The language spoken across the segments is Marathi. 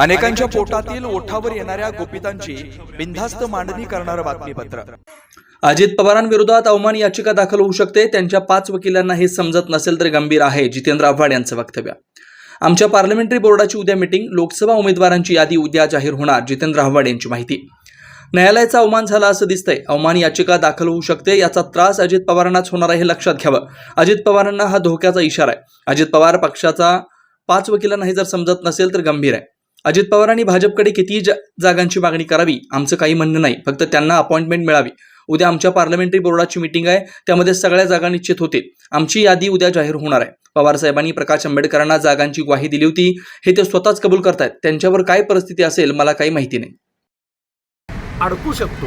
अनेकांच्या पोटातील ओठावर येणाऱ्या गोपितांची बिनधास्त मांडणी करणारं बातमीपत्र. अजित पवारांविरोधात अवमान याचिका दाखल होऊ शकते. त्यांच्या पाच वकिलांना हे समजत नसेल तर गंभीर आहे जितेंद्र आव्हाड यांचं वक्तव्य. आमच्या पार्लमेंटरी बोर्डाची उद्या मिटिंग. लोकसभा उमेदवारांची यादी उद्या जाहीर होणार जितेंद्र आव्हाड यांची माहिती. न्यायालयाचा अवमान झाला असं दिसतंय. अवमान याचिका दाखल होऊ शकते. याचा त्रास अजित पवारांनाच होणार आहे हे लक्षात घ्यावं. अजित पवारांना हा धोक्याचा इशारा आहे. अजित पवार पक्षाचा पाच वकिलांना हे जर समजत नसेल तर गंभीर आहे. अजित पवारांनी भाजपकडे किती जा- जागांची मागणी करावी आमचं काही म्हणणं नाही. फक्त त्यांना अपॉइंटमेंट मिळावी. उद्या आमच्या पार्लमेंटरी बोर्डाची मिटिंग आहे. त्यामध्ये सगळ्या जागा निश्चित होतील. आमची यादी उद्या जाहीर होणार आहे. पवार साहेबांनी प्रकाश आंबेडकरांना जागांची ग्वाही दिली होती. हे ते स्वतःच कबूल करतायत. त्यांच्यावर काय परिस्थिती असेल मला काही माहिती नाही. अडकू शकतो.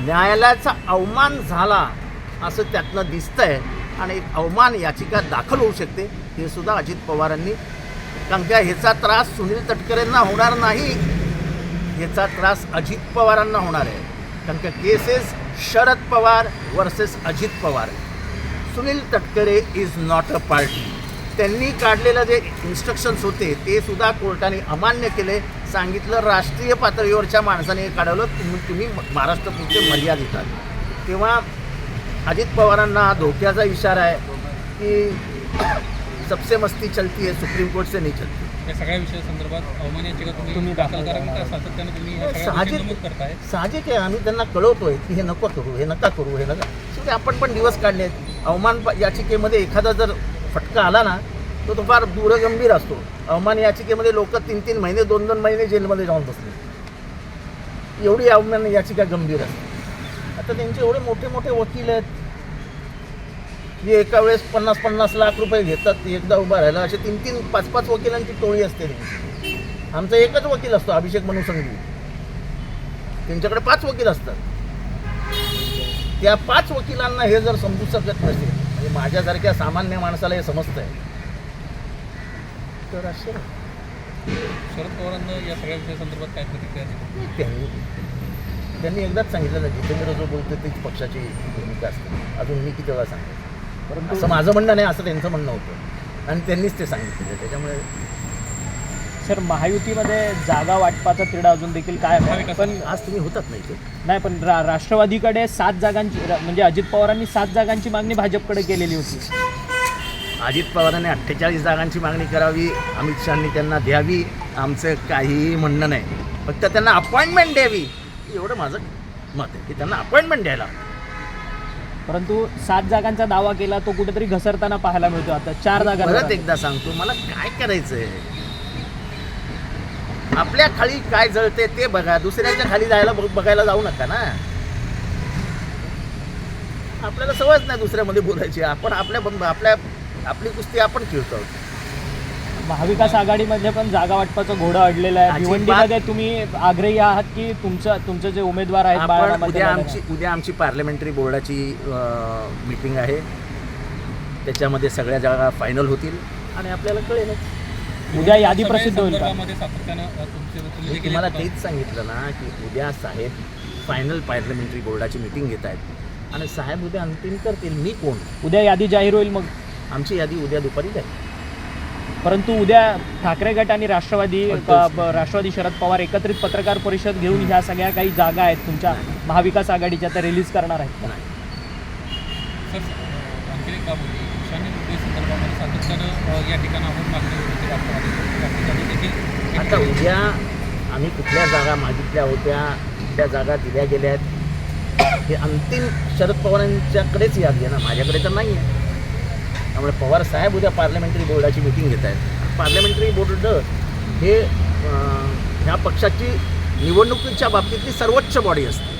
न्यायालयाचा अवमान झाला असं त्यातनं दिसतंय. आणि अवमान याचिका दाखल होऊ शकते. हे सुद्धा अजित पवारांनी कारण का ह्याचा त्रास सुनील तटकरेंना होणार नाही. ह्याचा त्रास अजित पवारांना होणार आहे. कारण का cases Sharad Pawar versus Ajit Pawar. Sunil Tatkare is not a party त्यांनी काढलेलं जे इन्स्ट्रक्शन्स होते ते सुद्धा कोर्टाने अमान्य केले. सांगितलं राष्ट्रीय पातळीवरच्या माणसाने हे काढवलं. तुम्ही तुम्ही महाराष्ट्रापुरते मर्यादित आहात. तेव्हा अजित पवारांना धोक्याचा इशारा आहे की सबसे मस्ती चलती है सुप्रीम कोर्ट से नहीं चलती। या सगळ्या विषयासंदर्भात अवमान याचिका तुम्ही दाखल करा. का सातत्यानं तुम्ही साहजिक- करताय. साहजिक आहे आम्ही त्यांना कळवतोय की हे नको करू हे नका करू हे नका. शेवटी आपण पण दिवस काढले आहेत. अवमान याचिकेमध्ये एखादा जर फटका आला ना तो तो फार दूरगंभीर असतो. अवमान याचिकेमध्ये लोक तीन तीन महिने दोन दोन महिने जेलमध्ये जाऊन बसले. एवढी अवमान याचिका गंभीर असते. आता त्यांचे एवढे मोठे मोठे वकील आहेत. जे एका वेळेस पन्नास पन्नास लाख रुपये घेतात एकदा उभा राहायला असे तीन तीन पाच पाच वकिलांची टोळी असते आमचा एकच वकील असतो अभिषेक मनु संघवी. त्यांच्याकडे पाच वकील असतात. त्या पाच वकिलांना हे जर समजू शकत नसेल म्हणजे माझ्यासारख्या सामान्य माणसाला हे समजतंय. तर असे शरद पवारांना या सगळ्या विषयासंदर्भात काय प्रतिक्रिया त्यांनी एकदाच सांगितलं ना जितेंद्र जो बोलतो तीच पक्षाची भूमिका असते. अजून मी किती वेळा सांगतो असं माझं म्हणणं नाही असं त्यांचं म्हणणं होतं. आणि त्यांनीच ते सांगितलेलं त्याच्यामुळे सर महायुतीमध्ये जागा वाटपाचा तिढा अजून देखील काय आहे. पण आज तुम्ही होतात नाही ते नाही पण रा राष्ट्रवादीकडे सात जागांची रा- म्हणजे अजित पवारांनी सात जागांची मागणी भाजपकडे केलेली होती. अजित पवारांनी अठ्ठेचाळीस जागांची मागणी करावी अमित शहानी त्यांना द्यावी आमचं काहीही म्हणणं नाही. फक्त त्यांना अपॉइंटमेंट द्यावी. एवढं माझं मत आहे की त्यांना अपॉइंटमेंट द्यायला परंतु सात जागांचा दावा केला तो कुठेतरी घसरताना पाहायला मिळतो आता. चार परत जागा एकदा सांगतो मला काय करायचंय? आपल्या खाली काय जळते ते बघा. दुसऱ्याच्या खाली जायला बघ- बघायला जाऊ नका ना. आपल्याला सवयच नाही दुसऱ्यामध्ये बोलायची. आपण आपल्या आपल्या आपली कुस्ती आपण खेळतो. आहोत. महाविकास आघाडीमध्ये पण जागा वाटपाचं घोडं अडलेलं आहे. अजिबात- भिवंडीमध्ये तुम्ही आग्रही आहात की तुमचं तुमचे जे उमेदवार आहेत आपण उद्या आमची उद्या आमची पार्लमेंटरी बोर्डाची मीटिंग आहे. त्याच्यामध्ये सगळ्या जागा फायनल होतील. आणि आपल्याला कळेलच उद्या यादी सगळ्या प्रसिद्ध होईल का? संदर्भामध्ये सातत्यानं अ, तुमचे वकील मी देखील तुम्हाला. तेच सांगितलं ना की उद्या साहेब फायनल पार्लमेंटरी बोर्डाची मीटिंग घेत आहेत. आणि साहेब उद्या अंतिम करतील. मी कोण? उद्या यादी जाहीर होईल मग. आमची यादी उद्या दुपारी जाईल. परंतु उद्या ठाकरे गट आणि राष्ट्रवादी राष्ट्रवादी शरद पवार एकत्रित पत्रकार परिषद घेऊन ह्या सगळ्या काही जागा आहेत तुमच्या महाविकास आघाडीच्या त्या रिलीज करणार आहेत का? आता उद्या आम्ही कुठल्या जागा मागितल्या होत्या त्या जागा दिल्या गेल्या आहेत हे अंतिम शरद पवारांच्याकडेच यादी आहे ना माझ्याकडे तर नाही आहे त्यामुळे पवार साहेब उद्या पार्लमेंटरी बोर्डाची मिटिंग घेत आहेत. पार्लमेंटरी बोर्ड हे ह्या पक्षाची निवडणुकीच्या बाबतीतली सर्वोच्च बॉडी असते.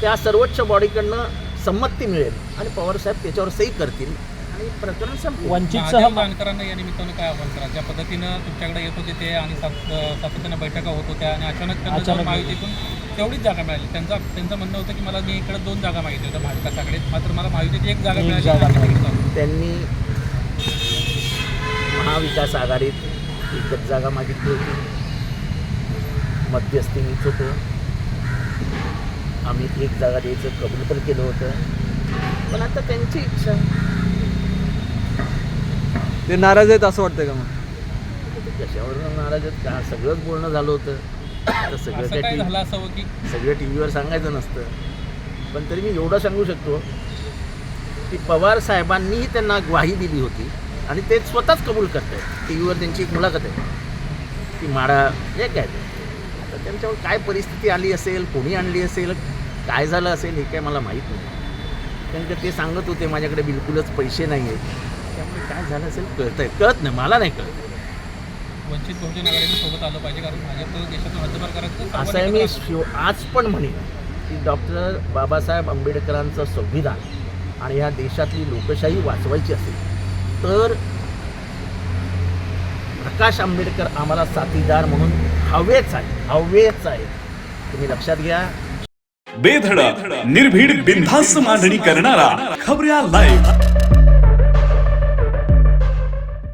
त्या सर्वोच्च बॉडीकडनं संमती मिळेल आणि पवार साहेब त्याच्यावर सही करतील आणि प्रकरण संपलं वंचितसह महादेव मा- जानकरांना या निमित्तानं काय आव्हान करा ज्या पद्धतीनं तुमच्याकडे येत होते ते आणि सातत्यानं बैठका होत होत्या आणि अचानक त्यांना महायुतीतून तेवढीच जागा मिळाली. त्यांचा त्यांचं म्हणणं होतं की मला मी इकडे दोन जागा मागितल्या होत्या आघाडीत मात्र मला महायुतीत एक जागा मिळाली. त्यांनी महाविकास आघाडीत एकच जागा मागितली होती. मध्यस्थी मीच होतो. आम्ही एक जागा द्यायचं कबूल पण केलं होतं. पण आता त्यांची इच्छा. ते नाराज आहेत असं वाटतंय का मग? कशावर नाराज आहेत? का? सगळंच बोलणं झालं होतं. तर सगळं असं काय काय टी झालं असावं की सगळं टी व्हीवर सांगायचं नसतं. पण तरी मी एवढं सांगू शकतो की पवार साहेबांनीही त्यांना ग्वाही दिली होती. आणि ते स्वतःच कबूल करत आहेत टी व्हीवर त्यांची एक मुलाखत आहे. की माडा हे काय? ते. तर त्यांच्यावर काय परिस्थिती आली असेल कोणी आणली असेल काय झालं असेल हे काय मला माहीत नाही. कारण का ते सांगत होते माझ्याकडे बिलकुलच पैसे नाही आहेत त्यामुळे काय झालं असेल कळत आहे कळत नाही मला नाही कळत. वंचित बहुजन आघाडीने सोबत आलं पाहिजे कारण भाजप देशातून हद्दपार करायचं असं आहे मी शिव आज पण म्हणेन की डॉक्टर बाबासाहेब आंबेडकरांचं संविधान आणि ह्या देशातली लोकशाही वाचवायची असेल. तर प्रकाश आंबेडकर आम्हाला साथीदार म्हणून हवेच आहे हवेच आहे. तुम्ही लक्षात घ्या. बेधडक निर्भीड बिनधास्त मांडणी करणारा खबऱ्या लाईव्ह